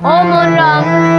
Omurum